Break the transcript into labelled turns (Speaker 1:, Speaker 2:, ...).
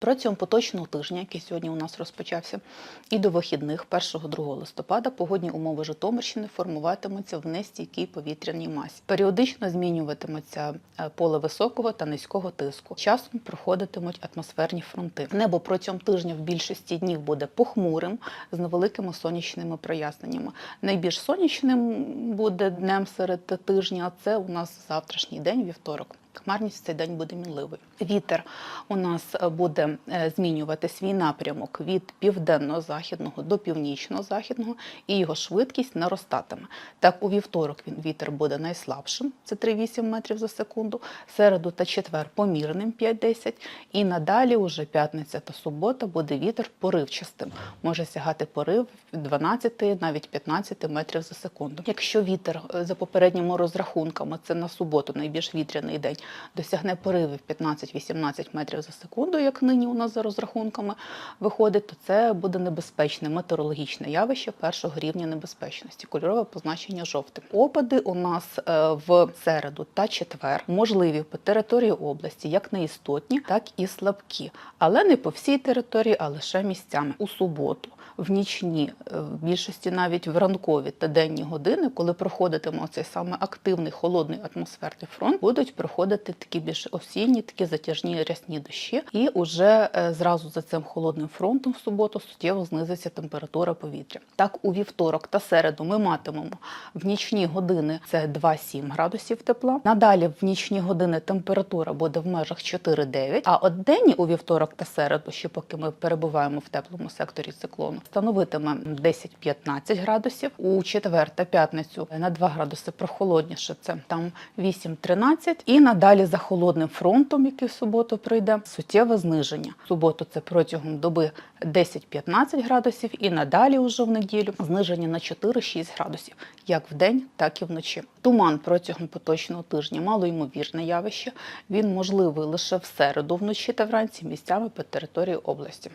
Speaker 1: Протягом поточного тижня, який сьогодні у нас розпочався, і до вихідних 1-2 листопада погодні умови Житомирщини формуватимуться в нестійкій повітряній масі. Періодично змінюватиметься е, поле високого та низького тиску. Часом проходитимуть атмосферні фронти. Небо протягом тижня в більшості днів буде похмурим з невеликими сонячними проясненнями. Найбільш сонячним буде днем серед тижня. Це у нас завтрашній день, вівторок. Хмарність в цей день буде мінливою. Вітер у нас е, буде е, змінювати свій напрямок від південно-західного до північно-західного, і його швидкість наростатиме. Так, у вівторок він вітер буде найслабшим, це 3,8 метрів за секунду. Середу та четвер помірним 5-10. І надалі, уже п'ятниця та субота, буде вітер поривчастим. Може сягати порив 12, навіть 15 метрів за секунду. Якщо вітер е, за попередніми розрахунками, це на суботу найбільш вітряний день, досягне поривів 15-18 метрів за секунду, як нині у нас за розрахунками виходить, то це буде небезпечне метеорологічне явище першого рівня небезпечності. Кольорове позначення жовтим. Опади у нас е, в середу та четвер можливі по території області, як неістотні, так і слабкі, але не по всій території, а лише місцями у суботу. В нічні, е, в більшості навіть в ранкові та денні години, коли проходитиме цей саме активний холодний атмосферний фронт, будуть проходити такі більш осінні, такі затяжні рясні дощі, і уже е, зразу за цим холодним фронтом в суботу суттєво знизиться температура повітря. Так, у вівторок та середу ми матимемо в нічні години це 2-7 градусів тепла. Надалі в нічні години температура буде в межах 4-9, а от денні у вівторок та середу, ще поки ми перебуваємо в теплому секторі циклону, становитиме 10-15 градусів. У четвер та п'ятницю на 2 градуси прохолодніше. Це там 8-13. І надалі за холодним фронтом, який в суботу прийде, суттєве зниження. В суботу це протягом доби 10-15 градусів, і надалі уже в неділю зниження на 4-6 градусів, як в день, так і вночі. Туман протягом поточного тижня малоймовірне явище. Він можливий лише в середу вночі та вранці місцями по території області.